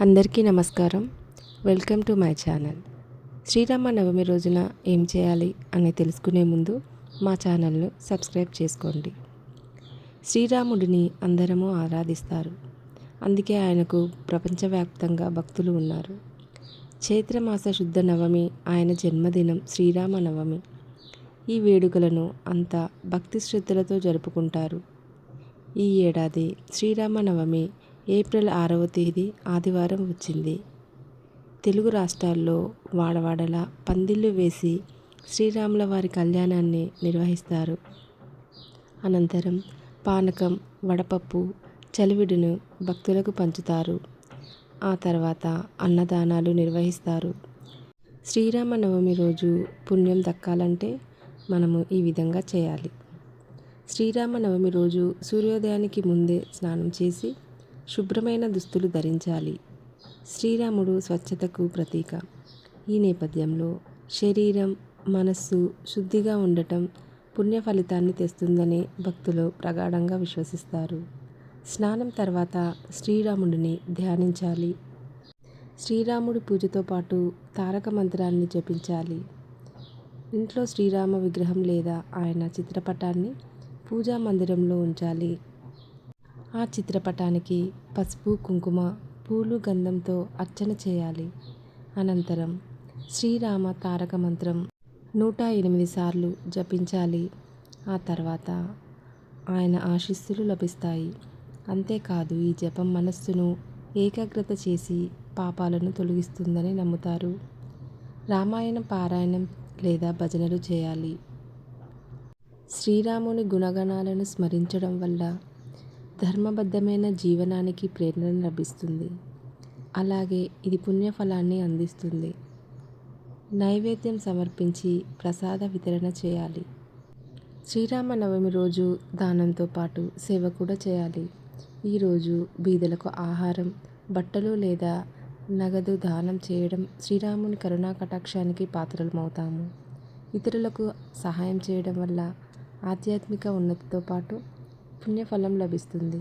అందరికీ నమస్కారం. Welcome to my channel. Srirama Navami రోజున ఏం చేయాలి అని తెలుసుకునే ముందు మా ఛానల్ను సబ్స్క్రైబ్ చేసుకోండి. శ్రీరాముడిని అందరము ఆరాధిస్తారు. అందుకే ఆయనకు ప్రపంచవ్యాప్తంగా భక్తులు ఉన్నారు. చైత్రమాస శుద్ధ నవమి ఆయన జన్మదినం శ్రీరామ నవమి ఈ వేడుకలను అంతా భక్తి శ్రద్ధలతో జరుపుకుంటారు. ఈ ఏడాది శ్రీరామనవమి ఏప్రిల్ ఆరవ తేదీ ఆదివారం వచ్చింది. తెలుగు రాష్ట్రాల్లో వాడవాడల పందిళ్ళు వేసి శ్రీరాముల వారి కళ్యాణాన్ని నిర్వహిస్తారు. అనంతరం పానకం వడపప్పు చలివిడును భక్తులకు పంచుతారు. ఆ తర్వాత అన్నదానాలు నిర్వహిస్తారు. శ్రీరామనవమి రోజు పుణ్యం దక్కాలంటే మనము ఈ విధంగా చేయాలి. శ్రీరామనవమి రోజు సూర్యోదయానికి ముందే స్నానం చేసి శుభ్రమైన దుస్తులు ధరించాలి. శ్రీరాముడు స్వచ్ఛతకు ప్రతీక. ఈ నేపథ్యంలో శరీరం మనస్సు శుద్ధిగా ఉండటం పుణ్య ఫలితాన్ని తెస్తుందని భక్తులు ప్రగాఢంగా విశ్వసిస్తారు. స్నానం తర్వాత శ్రీరాముడిని ధ్యానించాలి. శ్రీరాముడి పూజతో పాటు తారక మంత్రాన్ని జపించాలి. ఇంట్లో శ్రీరామ విగ్రహం లేదా ఆయన చిత్రపటాన్ని పూజా మందిరంలో ఉంచాలి. ఆ చిత్రపటానికి పసుపు కుంకుమ పూలు గంధంతో అర్చన చేయాలి. అనంతరం శ్రీరామ తారక మంత్రం నూట ఎనిమిది సార్లు జపించాలి. ఆ తర్వాత ఆయన ఆశీస్సులు లభిస్తాయి. అంతేకాదు ఈ జపం మనస్సును ఏకాగ్రత చేసి పాపాలను తొలగిస్తుందని నమ్ముతారు. రామాయణం పారాయణం లేదా భజనలు చేయాలి. శ్రీరాముని గుణగణాలను స్మరించడం వల్ల ధర్మబద్ధమైన జీవనానికి ప్రేరణ లభిస్తుంది. అలాగే ఇది పుణ్యఫలాన్ని అందిస్తుంది. నైవేద్యం సమర్పించి ప్రసాద వితరణ చేయాలి. శ్రీరామనవమి రోజు దానంతో పాటు సేవ కూడా చేయాలి. ఈరోజు బీదలకు ఆహారం బట్టలు లేదా నగదు దానం చేయడం శ్రీరాముని కరుణా కటాక్షానికి పాత్రలమవుతాము. ఇతరులకు సహాయం చేయడం వల్ల ఆధ్యాత్మిక ఉన్నతితో పాటు పుణ్యఫలం లభిస్తుంది.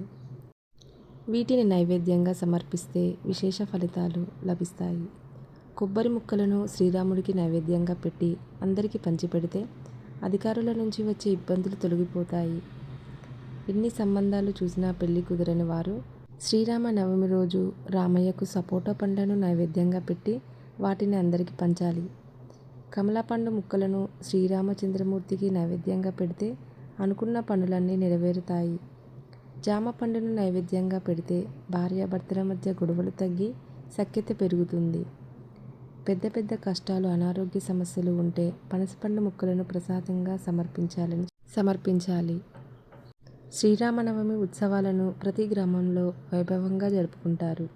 వీటిని నైవేద్యంగా సమర్పిస్తే విశేష ఫలితాలు లభిస్తాయి. కొబ్బరి ముక్కలను శ్రీరాముడికి నైవేద్యంగా పెట్టి అందరికీ పంచిపెడితే అధికారుల నుంచి వచ్చే ఇబ్బందులు తొలగిపోతాయి. ఎన్ని సంబంధాలు చూసినా పెళ్ళి కుదరని వారు శ్రీరామ నవమి రోజు రామయ్యకు సపోటా పండ్లను నైవేద్యంగా పెట్టి వాటిని అందరికీ పంచాలి. కమలాపండు ముక్కలను శ్రీరామచంద్రమూర్తికి నైవేద్యంగా పెడితే అనుకున్న పనులన్నీ నెరవేరుతాయి. జామ పండును నైవేద్యంగా పెడితే భార్యాభర్తల మధ్య గొడవలు తగ్గి సఖ్యత పెరుగుతుంది. పెద్ద పెద్ద కష్టాలు అనారోగ్య సమస్యలు ఉంటే పనసపండు ముక్కలను ప్రసాదంగా సమర్పించాలని సమర్పించాలి. శ్రీరామనవమి ఉత్సవాలను ప్రతి గ్రామంలో వైభవంగా జరుపుకుంటారు.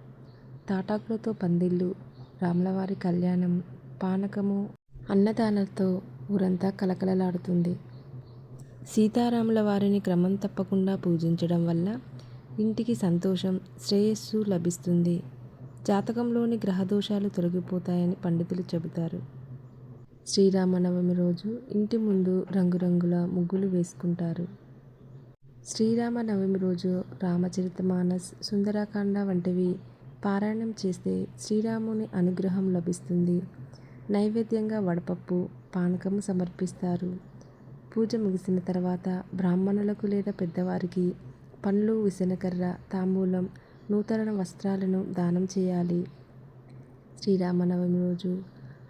తాటాకులతో పందిళ్ళు రాములవారి కళ్యాణం పానకము అన్నదానంతో ఊరంతా కలకలలాడుతుంది. సీతారాముల వారిని క్రమం తప్పకుండా పూజించడం వల్ల ఇంటికి సంతోషం శ్రేయస్సు లభిస్తుంది. జాతకంలోని గ్రహదోషాలు తొలగిపోతాయని పండితులు చెబుతారు. శ్రీరామనవమి రోజు ఇంటి ముందు రంగురంగుల ముగ్గులు వేసుకుంటారు. శ్రీరామనవమి రోజు రామచరిత మానస్ సుందరాకాండ వంటివి పారాయణం చేస్తే శ్రీరాముని అనుగ్రహం లభిస్తుంది. నైవేద్యంగా వడపప్పు పానకము సమర్పిస్తారు. పూజ ముగిసిన తర్వాత బ్రాహ్మణులకు లేదా పెద్దవారికి పండ్లు విసనకర్ర తాంబూలం నూతన వస్త్రాలను దానం చేయాలి. శ్రీరామనవమి రోజు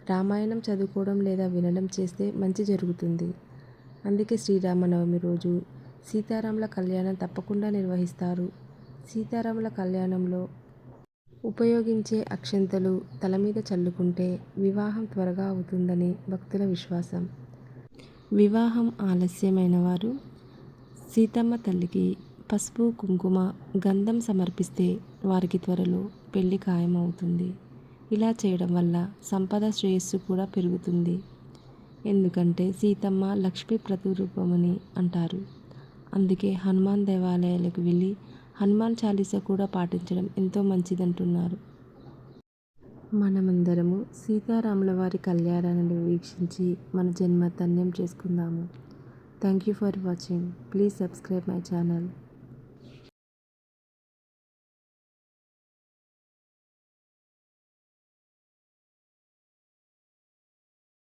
రామాయణం చదువుకోవడం లేదా వినడం చేస్తే మంచి జరుగుతుంది. అందుకే శ్రీరామనవమి రోజు సీతారాముల కళ్యాణం తప్పకుండా నిర్వహిస్తారు. సీతారాముల కళ్యాణంలో ఉపయోగించే అక్షంతలు తల మీద చల్లుకుంటే వివాహం త్వరగా అవుతుందని భక్తుల విశ్వాసం. వివాహం ఆలస్యమైన వారు సీతమ్మ తల్లికి పసుపు కుంకుమ గంధం సమర్పిస్తే వారికి త్వరలో పెళ్ళి ఖాయమవుతుంది. ఇలా చేయడం వల్ల సంపద శ్రేయస్సు కూడా పెరుగుతుంది. ఎందుకంటే సీతమ్మ లక్ష్మీ ప్రతిరూపమని అంటారు. అందుకే హనుమాన్ దేవాలయాలకు వెళ్ళి హనుమాన్ చాలీసా కూడా పాటించడం ఎంతో మంచిదంటున్నారు. మనమందరము సీతారాముల వారి కళ్యాణాన్ని వీక్షించి మన జన్మ ధన్యం చేసుకుందాము. Thank you for watching please subscribe my channel